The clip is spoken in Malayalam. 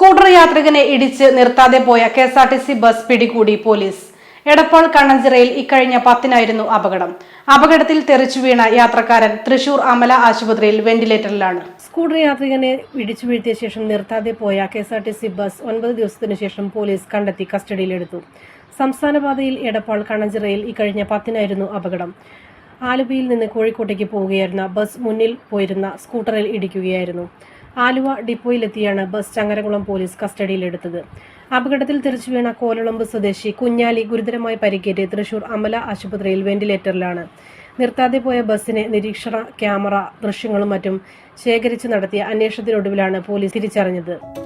സ്കൂട്ടർ ഇടിച്ച് നിർത്താതെ പോയ K S R T C bus പിടികൂടി പോലീസ്. എടപ്പാൾ കണ്ണഞ്ചിറയിൽ ഇക്കഴിഞ്ഞ പത്തിനായിരുന്നു അപകടം. അപകടത്തിൽ തെറിച്ചു വീണ യാത്രക്കാരൻ തൃശൂർ അമല ആശുപത്രിയിൽ വെന്റിലേറ്ററിലാണ്. സ്കൂട്ടർ യാത്രികനെ ഇടിച്ചു വീഴ്ത്തിയ ശേഷം നിർത്താതെ പോയ K S R T C bus ഒൻപത് ദിവസത്തിനു ശേഷം പോലീസ് കണ്ടെത്തി കസ്റ്റഡിയിലെടുത്തു. സംസ്ഥാനപാതയിൽ എടപ്പാൾ കണ്ണഞ്ചിറയിൽ ഇക്കഴിഞ്ഞ പത്തിനായിരുന്നു അപകടം. ആലുവയിൽ നിന്ന് കോഴിക്കോട്ടേക്ക് പോവുകയായിരുന്ന ബസ് മുന്നിൽ പോയിരുന്ന സ്കൂട്ടറിൽ ഇടിക്കുകയായിരുന്നു. ആലുവ ഡിപ്പോയിലെത്തിയാണ് ബസ് ചങ്ങരകുളം പോലീസ് കസ്റ്റഡിയിലെടുത്തത്. അപകടത്തിൽ തിരിച്ചു വീണ കോലളമ്പ് സ്വദേശി കുഞ്ഞാലി ഗുരുതരമായി പരിക്കേറ്റ് തൃശൂർ അമല ആശുപത്രിയിൽ വെന്റിലേറ്ററിലാണ്. നിർത്താതെ പോയ ബസ്സിനെ നിരീക്ഷണ ക്യാമറ ദൃശ്യങ്ങളും മറ്റും ശേഖരിച്ച് നടത്തിയ അന്വേഷണത്തിനൊടുവിലാണ് പോലീസ് തിരിച്ചറിഞ്ഞത്.